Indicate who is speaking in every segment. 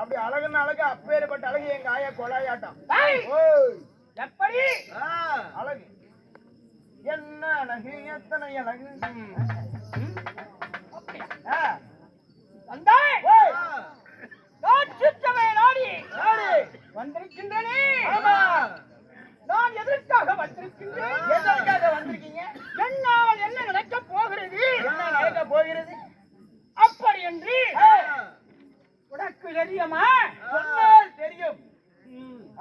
Speaker 1: அப்படி அழகுன்னு அழகு அப்பேற்பட்ட அழகு எங்க ஆயா கொலாயாட்டம்.
Speaker 2: எப்படி?
Speaker 1: அழகு. என்ன அழகு எத்தனை அழகு?
Speaker 2: வந்திருக்கின்றனே!
Speaker 1: ஆமா.
Speaker 2: நான் எதற்காக வந்திருக்கின்றேன்?
Speaker 1: எதற்காக வந்திருக்கீங்க?
Speaker 2: என்னால் என்ன நடக்கப் போகிறது?
Speaker 1: என்ன நடக்க போகிறது?
Speaker 2: அப்படி என்று
Speaker 1: ஆ,
Speaker 2: உனக்கு தெரியுமா
Speaker 1: சொன்னால் தெரியும்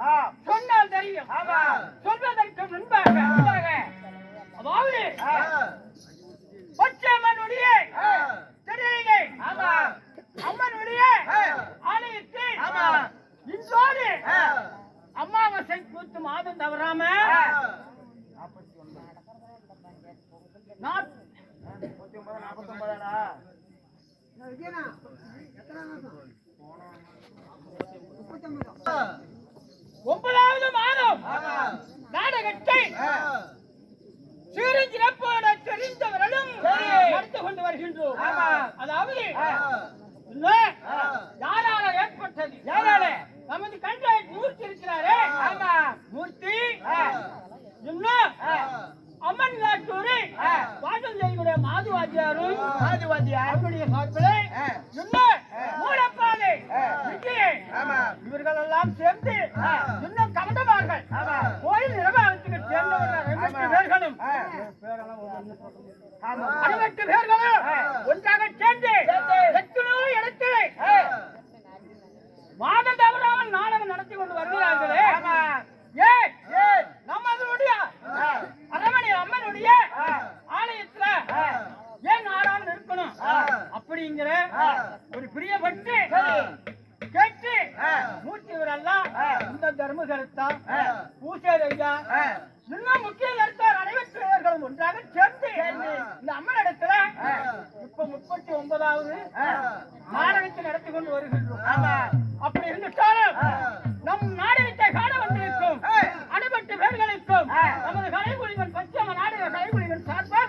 Speaker 1: ஆ,
Speaker 2: சொன்னால் தெரியும்
Speaker 1: ஆமா.
Speaker 2: சொல்வதற்கு முன்பாக முன்பாக அதாவது
Speaker 1: ஆ,
Speaker 2: திருநீகை
Speaker 1: ஆமா.
Speaker 2: அம்மனுடைய. ஆலயத்தில்
Speaker 1: ஆமா.
Speaker 2: இன்றோடு அமாவாசை கூத்து மாதம் தவறாம
Speaker 1: ஆ.
Speaker 2: நாட்-
Speaker 1: முப்பத்தி ஒன்பது, நாற்பத்தொன்பதாடா?
Speaker 2: ஒன்பதாவது மாதம். நாடகத்தை தெரிந்தவர்களும். நடத்தி கொண்டு வருகின்றோம். அதாவது. யாரால ஏற்பட்டது
Speaker 1: யாரால?
Speaker 2: நமது கண்டை மூர்த்தி இருக்கிறாரே
Speaker 1: ஆமா.
Speaker 2: மூர்த்தி. இன்னும். அம்மன் நாட்டூரு. அவருடைய சார்பிலே
Speaker 1: ஆ.
Speaker 2: இன்னும் எல்லாம் சேர்ந்து. இன்னும் கமண்டமார்கள்
Speaker 1: ஆமா.
Speaker 2: கோயில் நிர்வாகத்துக்கு சேர்ந்தவர்கள். அறுபத்து பேர்களும். ஒன்றாக சேர்ந்து. எத்தனையோ இடத்திலே. மாதம் தவறாமல் நாடகம் நடத்தி கொண்டு வருகிறார்களே ஏய். நம்மளுடைய. அரமணி அம்மனுடைய. ஆலயத்துல. ஏன் ஆடாமல் இருக்கணும். அப்படிங்கிற. ஒரு பிரியப்பட்டு. கேட்டு
Speaker 1: ஆ.
Speaker 2: இந்த தர்மகர்த்தா
Speaker 1: ஆ.
Speaker 2: பூசாரி ஐயா
Speaker 1: ஆ.
Speaker 2: இன்னும் முக்கிய கருத்தார் அனைவர்களும் ஒன்றாக சேர்ந்து. இந்த அம்மன் இடத்துல. இப்ப முப்பத்தி ஒன்பதாவது. நாடகத்தை நடத்தி கொண்டு வருகின்றோம். அப்படி இருந்துட்டாலும். நம் நாடகத்தை காண வந்திருக்கும். அனுபட்டு பேர்களுக்கும். நமது கலைக்குழிவன் பச்சம நாடக கலைக்குழிவன் சார்பாக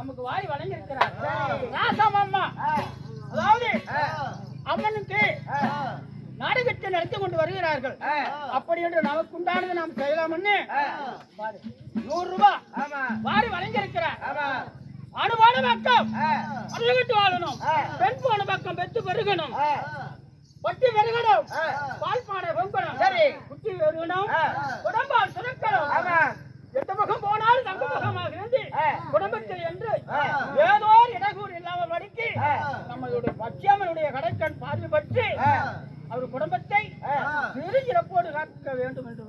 Speaker 2: நமக்கு வாரி வழங்கியிருக்கிறார்
Speaker 1: சரி.
Speaker 2: ராசம் அம்மா. அதாவது. அம்மனுக்கு. நாடகத்தை நடத்தி கொண்டு வருகிறார்கள். அப்படி என்று நமக்கு உண்டானது நாம் செய்யலாம்னு நூறு ரூபாய். வாரி வழங்கியிருக்கிறார்
Speaker 1: ஆமா.
Speaker 2: அனுமான பக்கம்
Speaker 1: ஆ.
Speaker 2: அருகட்டு வாழணும். பெண் போன பக்கம் பெத்து பெருகணும். பட்டி பெருகணும். பால் பானை பொங்கணும்
Speaker 1: சரி.
Speaker 2: குட்டி பெருகணும். உடம்பால் பால் இடமுகம்
Speaker 1: போனால்
Speaker 2: தங்கமுகமாக
Speaker 1: இருந்து குடும்பத்தில் என்று
Speaker 2: ஏதோ இடகூர் இல்லாமல் வடித்து நம்மளுடைய பச்சையம்மனுடைய கடைக்கண் பார்வை
Speaker 1: பற்றி
Speaker 2: அவர் குடும்பத்தை
Speaker 1: சிறு
Speaker 2: சிறப்போடு
Speaker 1: காக்க
Speaker 2: வேண்டும் என்று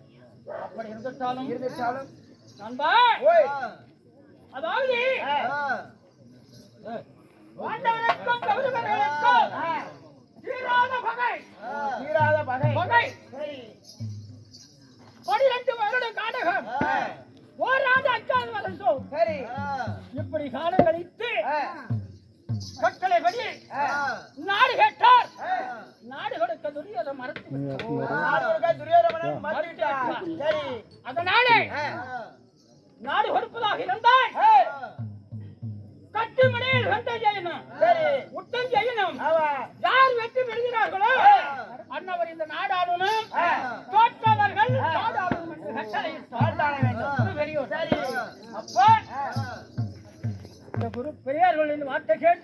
Speaker 2: அப்படி இருந்துட்டாலும் இருந்துட்டாலும் நண்பா அதாவது இப்படி காலம் கழித்து
Speaker 1: படி
Speaker 2: நாடு கேட்டார். நாடு கொடுக்க துரியதை மறந்து வார்த்தை கேட்டு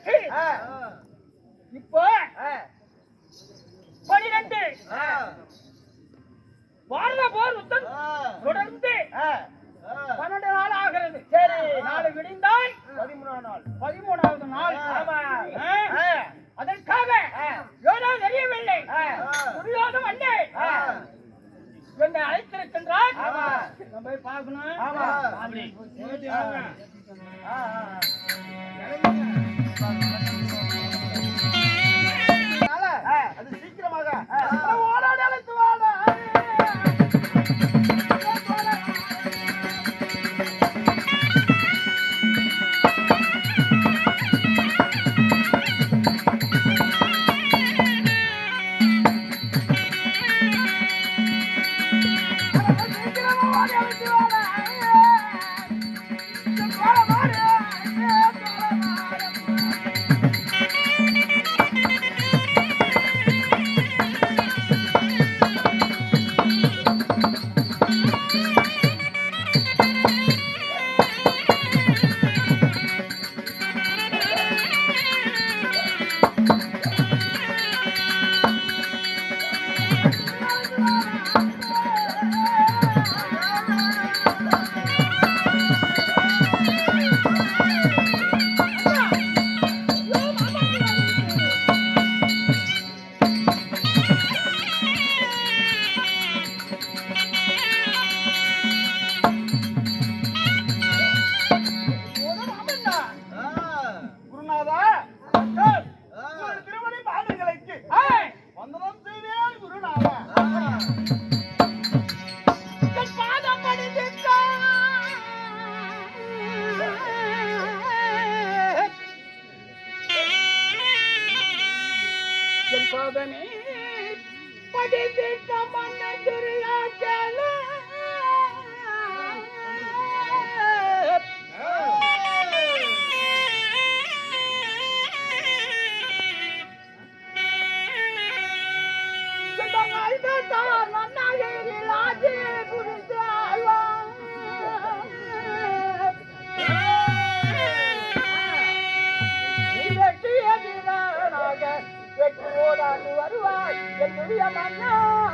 Speaker 2: Maria
Speaker 1: not.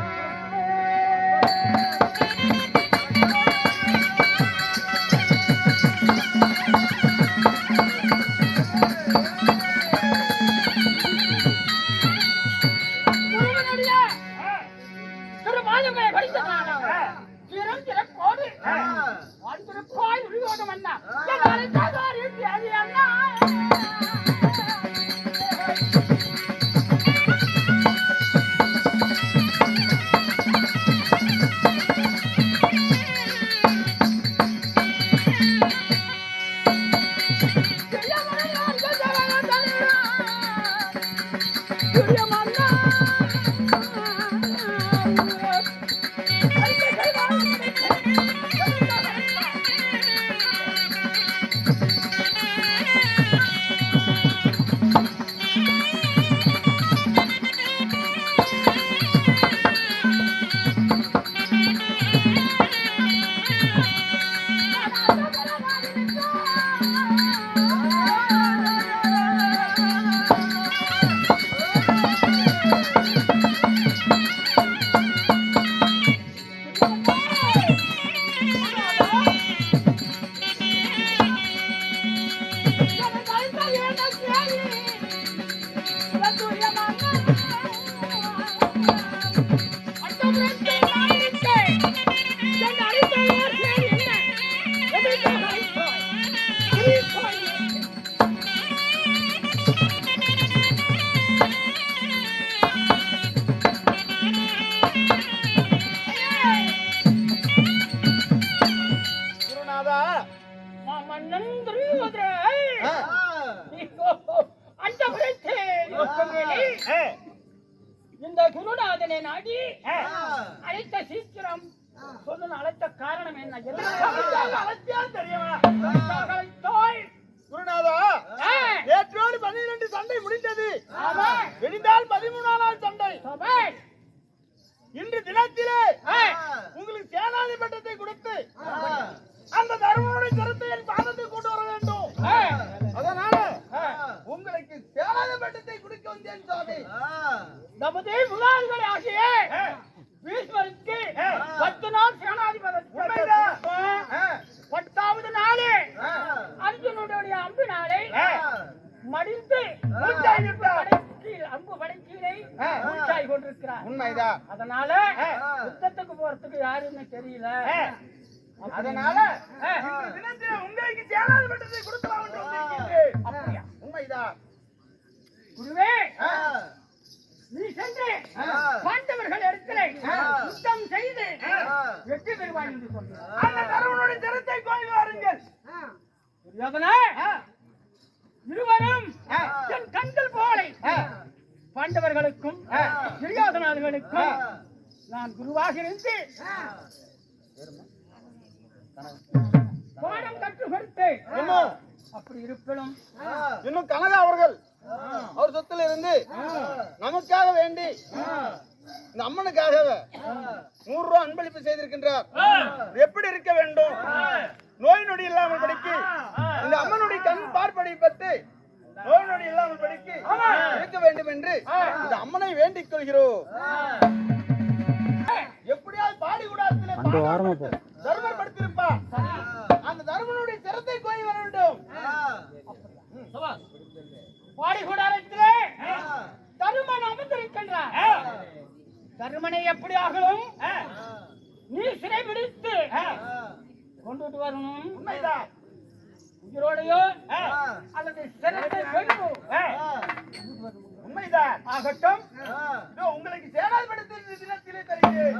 Speaker 2: இந்த குருநாதனை நாடி அழைத்த சீக்கிரம் சொன்ன அழைத்த காரணம் என்ன?
Speaker 1: தெரியுமா? குருநாதா நேற்றோடு சண்டை முடிந்தது.
Speaker 2: ஆமா.
Speaker 1: விடிந்தால் பதிமூணாம் நாள் சண்டை. இன்று தினத்திலே உங்களுக்கு சேனாதி பட்டத்தை கொடுத்து அந்த தர்மனுடைய கருத்தை என் பாதத்தை கொண்டு வர வேண்டும். அதனால. உங்களுக்கு சேனாதி பட்டத்தை கொடுக்க வந்தேன் சாமி
Speaker 2: நமது முகாம்களை ஆகிய பீஷ்மருக்கு பத்து நாள் சேனாதிபதி பத்தாவது நாளே அர்ஜுனுடைய அம்பினாலே. மடிந்து அம்பு படைக்கீழை
Speaker 1: ஆ.
Speaker 2: மூச்சாய் கொண்டிருக்கிறார்.
Speaker 1: உண்மைதான்.
Speaker 2: அதனால. யுத்தத்துக்கு போறதுக்கு யாருன்னு தெரியல.
Speaker 1: அதனால
Speaker 2: பாண்டவர்களுக்கும்
Speaker 1: ஆ.
Speaker 2: துரியோதனாதிகளுக்கும் நான் குருவாக இருந்து பாடம் கற்று கொடுத்து
Speaker 1: ஆமா.
Speaker 2: அப்படி இருப்பினும்
Speaker 1: இன்னும் கனகா அவர்கள் அவர் சொத்துல இருந்து நமக்காக வேண்டி இந்த அம்மனுக்காக நூறு ரூபாய் அன்பளிப்பு செய்திருக்கின்றார். எப்படி இருக்க வேண்டும்? நோய் நொடி இல்லாமல் படிக்கு இந்த அம்மனுடைய கண் பார்ப்படை பட்டு நோய் நொடி இல்லாமல் படிக்கு. இருக்க வேண்டும் என்று இந்த அம்மனை வேண்டிக் கொள்கிறோம். எப்படியாவது பாடி கூடாரத்திலே தர்மர் படுத்திருப்பா. அந்த தர்மனுடைய சிரத்தை கோயில் வர வேண்டும்.
Speaker 2: பாடி கூடாரத்திலே தருமன் அமர்ந்திருக்கின்றார் தருமனை எப்படி ஆகலும் நீ சிறைபிடித்து கொண்டுட்டு வரணும்.
Speaker 1: உண்மைதான்.
Speaker 2: உயிரோடையோ அல்லது சிறத்தை கொண்டு
Speaker 1: உண்மைதான்.
Speaker 2: ஆகட்டும்.
Speaker 1: உங்களுக்கு சேனாதிபடத்தில் தினத்திலே தருகிறேன்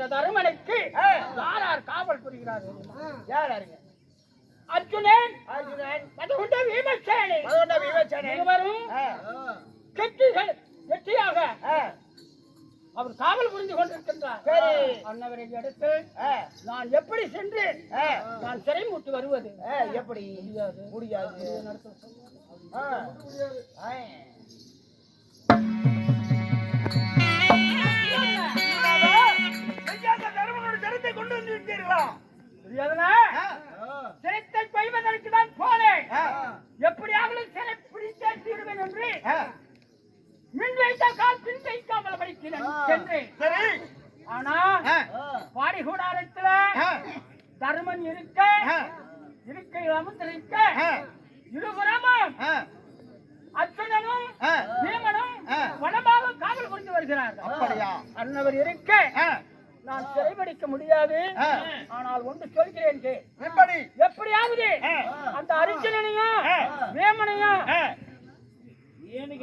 Speaker 2: அந்த தருமனுக்கு யார் யார் காவல் புரிகிறார்கள்
Speaker 1: யார் யாருங்க
Speaker 2: அர்ஜுனன்.
Speaker 1: அர்ஜுனன்.
Speaker 2: மதுகுண்ட வீமசேனி
Speaker 1: விவேச்சனன்
Speaker 2: இருவரும் கெட்டிகள் கெட்டியாக அவர் காவல் புரிந்து கொண்டிருக்கின்றார்.
Speaker 1: சரி.
Speaker 2: அன்னவரின் இடத்தில் நான் எப்படி சென்று நான் சிறை மூட்டு வருவது.
Speaker 1: எப்படி?
Speaker 2: முடியாது.
Speaker 1: முடியாது.
Speaker 2: நடத்த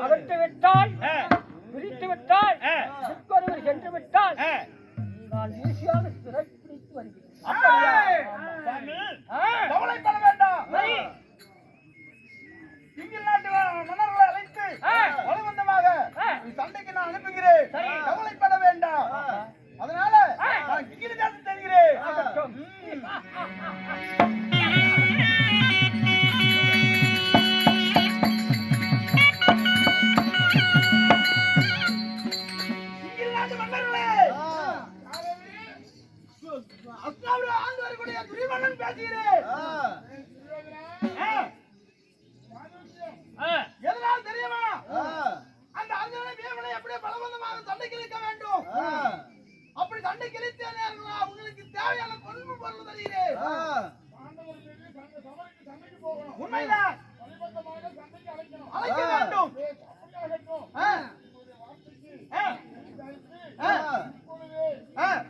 Speaker 2: அகற்று விட்டால். பிரித்து விட்டால். சிற்கொருவர் சென்று விட்டால். நான் ஈஸியாக சிறைப்பிடித்து வருகிறேன்.
Speaker 1: கவலைப்பட வேண்டாம்
Speaker 2: சரி.
Speaker 1: இங்கில் நாட்டு மன்னர்களை அழைத்து. பலவந்தமாக சண்டைக்கு நான் அனுப்புகிறேன். கவலைப்பட வேண்டாம் அதனால. நான் கிங்கிலி தாசன் தருகிறேன் எதனால் தெரியுமா? அந்த அர்ஜுனனை பீமனை எப்படி பலவந்தமாக சண்டைக்கு இழுக்க வேண்டும். அப்படி சண்டைக்கு இழுத்தேனே உங்களுக்கு தேவையான பொருள் பொருள் தருகிறேன் உண்மைதான். அழைக்க வேண்டும். அழைக்க வேண்டும்